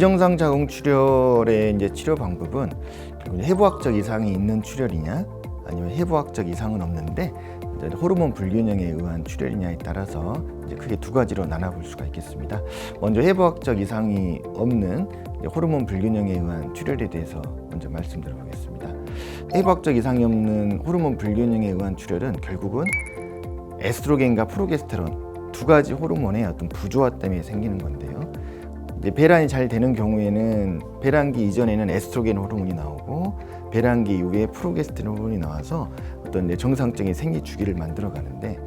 비정상 자궁 출혈의 이제 치료 방법은 해부학적 이상이 있는 출혈이냐 아니면 해부학적 이상은 없는데 호르몬 불균형에 의한 출혈이냐에 따라서 이제 크게 두 가지로 나눠볼 수가 있겠습니다. 먼저 해부학적 이상이 없는 호르몬 불균형에 의한 출혈에 대해서 먼저 말씀드려보겠습니다. 해부학적 이상이 없는 호르몬 불균형에 의한 출혈은 결국은 에스트로겐과 프로게스테론 두 가지 호르몬의 어떤 부조화 때문에 생기는 건데요. 이제 배란이 잘 되는 경우에는 배란기 이전에는 에스트로겐 호르몬이 나오고 배란기 이후에 프로게스테론 호르몬이 나와서 어떤 이제 정상적인 생리 주기를 만들어 가는데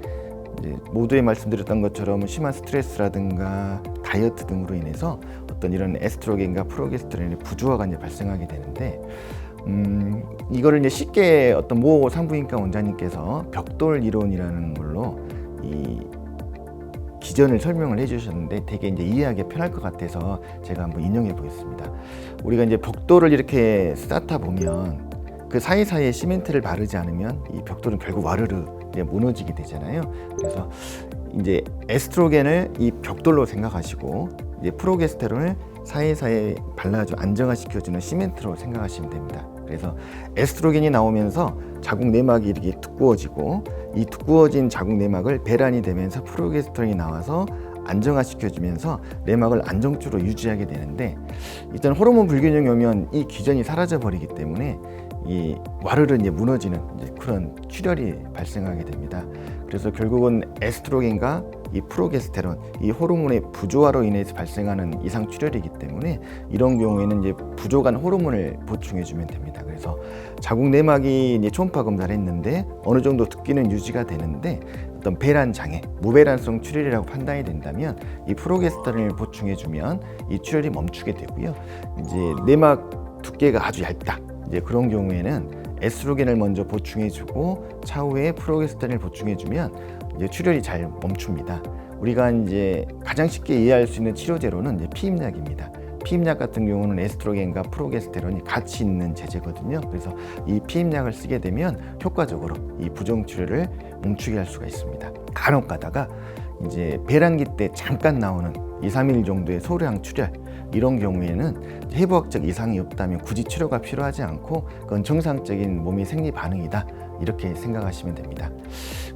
이제 모두에 말씀드렸던 것처럼 심한 스트레스라든가 다이어트 등으로 인해서 어떤 이런 에스트로겐과 프로게스테론의 부조화가 이제 발생하게 되는데 음, 이거를 이제 쉽게 어떤 모 산부인과 원장님께서 벽돌 이론이라는 걸로 이 기전을 설명을 해주셨는데 되게 이제 이해하기 편할 것 같아서 제가 한번 인용해 보겠습니다. 우리가 이제 벽돌을 이렇게 쌓다 보면 그 사이사이에 시멘트를 바르지 않으면 이 벽돌은 결국 와르르 무너지게 되잖아요. 그래서 이제 에스트로겐을 이 벽돌로 생각하시고 이제 프로게스테론을 사이사이에 발라줘 안정화시켜주는 시멘트로 생각하시면 됩니다. 그래서 에스트로겐이 나오면서 자궁 내막이 이렇게 두꺼워지고 이 두꺼워진 자궁 내막을 배란이 되면서 프로게스테론이 나와서 안정화시켜주면서 내막을 안정주로 유지하게 되는데 일단 호르몬 불균형이 오면 이 기전이 사라져 버리기 때문에 이 와르르 이제 무너지는 이제 그런 출혈이 발생하게 됩니다. 그래서 결국은 에스트로겐과 이 프로게스테론 이 호르몬의 부조화로 인해서 발생하는 이상 출혈이기 때문에 이런 경우에는 이제 부족한 호르몬을 보충해 주면 됩니다. 그래서 자궁 내막이 이제 초음파 검사를 했는데 어느 정도 두께는 유지가 되는데 어떤 배란 장애, 무배란성 출혈이라고 판단이 된다면 이 프로게스테론을 보충해 주면 이 출혈이 멈추게 되고요. 이제 내막 두께가 아주 얇다. 이제 그런 경우에는 에스트로겐을 먼저 보충해주고 차후에 프로게스테론을 보충해주면 이제 출혈이 잘 멈춥니다. 우리가 이제 가장 쉽게 이해할 수 있는 치료제로는 이제 피임약입니다. 피임약 같은 경우는 에스트로겐과 프로게스테론이 같이 있는 제제거든요. 그래서 이 피임약을 쓰게 되면 효과적으로 이 부정 출혈을 멈추게 할 수가 있습니다. 간혹 가다가 이제 배란기 때 잠깐 나오는 2, 3일 정도의 소량 출혈 이런 경우에는 해부학적 이상이 없다면 굳이 치료가 필요하지 않고 그건 정상적인 몸의 생리 반응이다 이렇게 생각하시면 됩니다.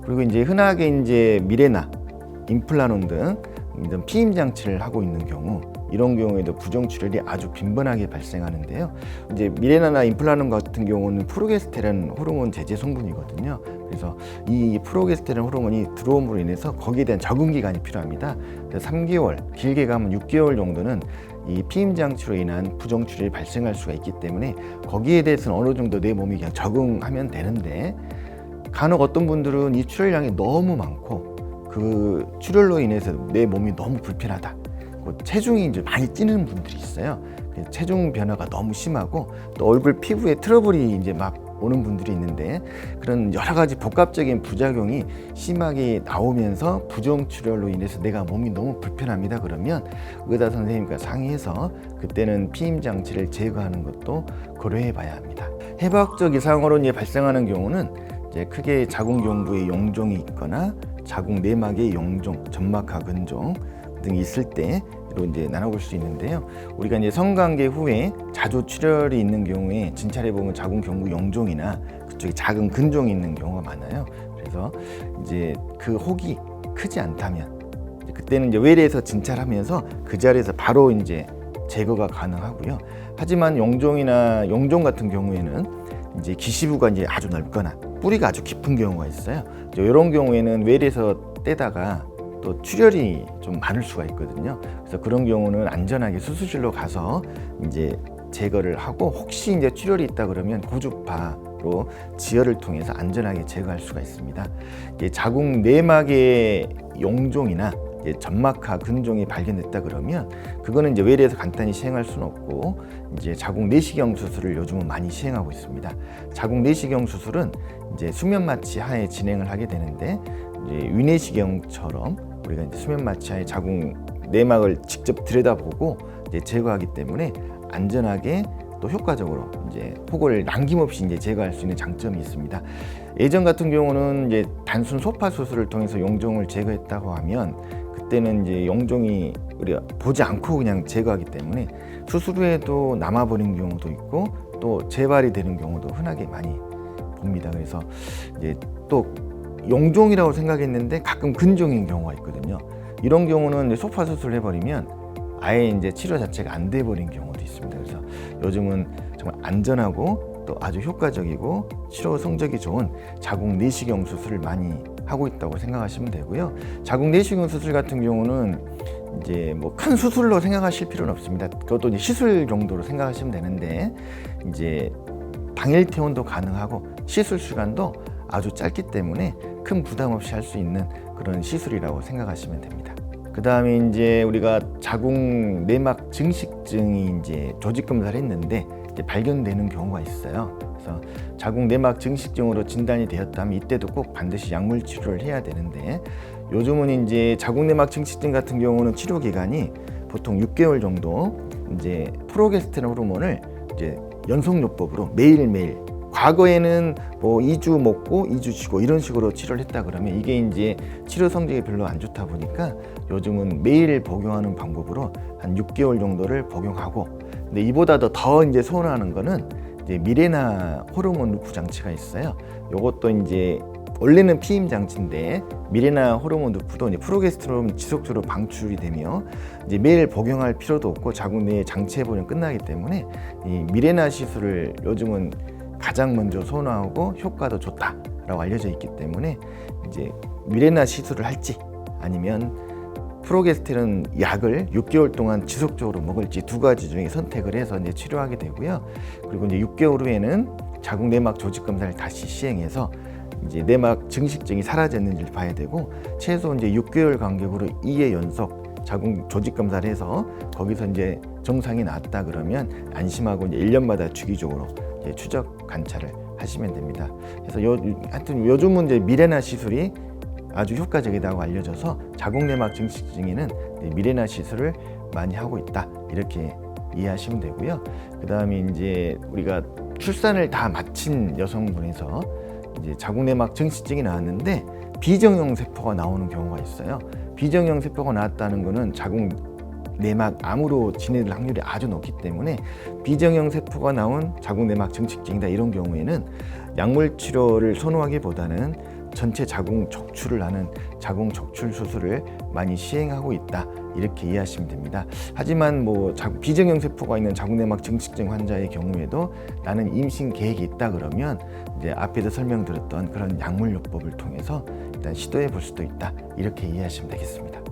그리고 이제 흔하게 이제 미레나, 임플라논 등 이런 피임 장치를 하고 있는 경우 이런 경우에도 부정 출혈이 아주 빈번하게 발생하는데요. 이제 미레나나 임플라논 같은 경우는 프로게스테론 호르몬 제제 성분이거든요. 그래서 이 프로게스테론 호르몬이 들어옴으로 인해서 거기에 대한 적응 기간이 필요합니다. 그래서 3개월, 길게 가면 6개월 정도는 이 피임 장치로 인한 부정 출혈이 발생할 수가 있기 때문에 거기에 대해서는 어느 정도 내 몸이 그냥 적응하면 되는데 간혹 어떤 분들은 이 출혈량이 너무 많고 그 출혈로 인해서 내 몸이 너무 불편하다. 그 체중이 이제 많이 찌는 분들이 있어요. 그래서 체중 변화가 너무 심하고 또 얼굴 피부에 트러블이 이제 막 오는 분들이 있는데 그런 여러 가지 복합적인 부작용이 심하게 나오면서 부정 출혈로 인해서 내가 몸이 너무 불편합니다. 그러면 의사 선생님과 상의해서 그때는 피임 장치를 제거하는 것도 고려해 봐야 합니다. 해부학적 이상으로 이제 발생하는 경우는 이제 크게 자궁 경부에 용종이 있거나 자궁 내막에 용종, 점막하 근종 등이 있을 때로 이제 나눠볼 수 있는데요. 우리가 이제 성관계 후에 자주 출혈이 있는 경우에 진찰해 보면 자궁 경부 용종이나 그쪽에 작은 근종이 있는 경우가 많아요. 그래서 이제 그 혹이 크지 않다면 그때는 이제 외래에서 진찰하면서 그 자리에서 바로 이제 제거가 가능하고요. 하지만 용종이나 용종 같은 경우에는 이제 기시부가 이제 아주 넓거나 뿌리가 아주 깊은 경우가 있어요. 이런 경우에는 외래에서 떼다가 또 출혈이 좀 많을 수가 있거든요. 그래서 그런 경우는 안전하게 수술실로 가서 이제 제거를 하고 혹시 이제 출혈이 있다 그러면 고주파로 지혈을 통해서 안전하게 제거할 수가 있습니다. 자궁 내막의 용종이나 점막하 근종이 발견됐다 그러면 그거는 이제 외래에서 간단히 시행할 수는 없고 이제 자궁 내시경 수술을 요즘은 많이 시행하고 있습니다. 자궁 내시경 수술은 이제 수면 마취 하에 진행을 하게 되는데 이제 위내시경처럼 우리가 이제 수면 마취하에 자궁 내막을 직접 들여다보고 이제 제거하기 때문에 안전하게 또 효과적으로 이제 혹을 남김없이 이제 제거할 수 있는 장점이 있습니다. 예전 같은 경우는 이제 단순 소파 수술을 통해서 용종을 제거했다고 하면 그때는 이제 용종이 우리가 보지 않고 그냥 제거하기 때문에 수술 후에도 남아버린 경우도 있고 또 재발이 되는 경우도 흔하게 많이 봅니다. 그래서 이제 또 용종이라고 생각했는데 가끔 근종인 경우가 있거든요. 이런 경우는 소파 수술을 해버리면 아예 이제 치료 자체가 안 돼 버린 경우도 있습니다. 그래서 요즘은 정말 안전하고 또 아주 효과적이고 치료 성적이 좋은 자궁 내시경 수술을 많이 하고 있다고 생각하시면 되고요. 자궁 내시경 수술 같은 경우는 이제 뭐 큰 수술로 생각하실 필요는 없습니다. 그것도 이제 시술 정도로 생각하시면 되는데 이제 당일 퇴원도 가능하고 시술 시간도 아주 짧기 때문에 큰 부담 없이 할 수 있는 그런 시술이라고 생각하시면 됩니다. 그 다음에 이제 우리가 자궁 내막 증식증이 이제 조직 검사를 했는데 이제 발견되는 경우가 있어요. 그래서 자궁 내막 증식증으로 진단이 되었다면 이때도 꼭 반드시 약물 치료를 해야 되는데 요즘은 이제 자궁 내막 증식증 같은 경우는 치료 기간이 보통 6개월 정도 이제 프로게스테론 호르몬을 이제 연속요법으로 매일매일 과거에는 뭐 2주 먹고 2주 쉬고 이런 식으로 치료를 했다 그러면 이게 이제 치료 성적이 별로 안 좋다 보니까 요즘은 매일 복용하는 방법으로 한 6개월 정도를 복용하고 근데 이보다도 더 이제 선호하는 거는 이제 미레나 호르몬 루프 장치가 있어요. 요것도 이제 원래는 피임 장치인데 미레나 호르몬 루프도 이제 프로게스테론 지속적으로 방출이 되며 이제 매일 복용할 필요도 없고 자궁 내에 장치해 보면 끝나기 때문에 이 미레나 시술을 요즘은 가장 먼저 선호하고 효과도 좋다라고 알려져 있기 때문에 이제 미레나 시술을 할지 아니면 프로게스테론 약을 6개월 동안 지속적으로 먹을지 두 가지 중에 선택을 해서 이제 치료하게 되고요. 그리고 이제 6개월 후에는 자궁 내막 조직 검사를 다시 시행해서 이제 내막 증식증이 사라졌는지를 봐야 되고 최소 이제 6개월 간격으로 2회 연속 자궁 조직 검사를 해서 거기서 이제 정상이 나왔다 그러면 안심하고 이제 1년마다 주기적으로 추적 관찰을 하시면 됩니다. 그래서 요 하여튼 요즘은 이제 미레나 시술이 아주 효과적이다고 알려져서 자궁 내막 증식증에는 미레나 시술을 많이 하고 있다 이렇게 이해하시면 되고요. 그다음에 이제 우리가 출산을 다 마친 여성분에서 이제 자궁 내막 증식증이 나왔는데 비정형 세포가 나오는 경우가 있어요. 비정형 세포가 나왔다는 거는 자궁 내막 암으로 지낼 확률이 아주 높기 때문에 비정형 세포가 나온 자궁 내막 증식증이다 이런 경우에는 약물 치료를 선호하기보다는 전체 자궁 적출을 하는 자궁 적출 수술을 많이 시행하고 있다 이렇게 이해하시면 됩니다. 하지만 뭐 비정형 세포가 있는 자궁 내막 증식증 환자의 경우에도 나는 임신 계획이 있다 그러면 이제 앞에서 설명드렸던 그런 약물요법을 통해서 일단 시도해 볼 수도 있다 이렇게 이해하시면 되겠습니다.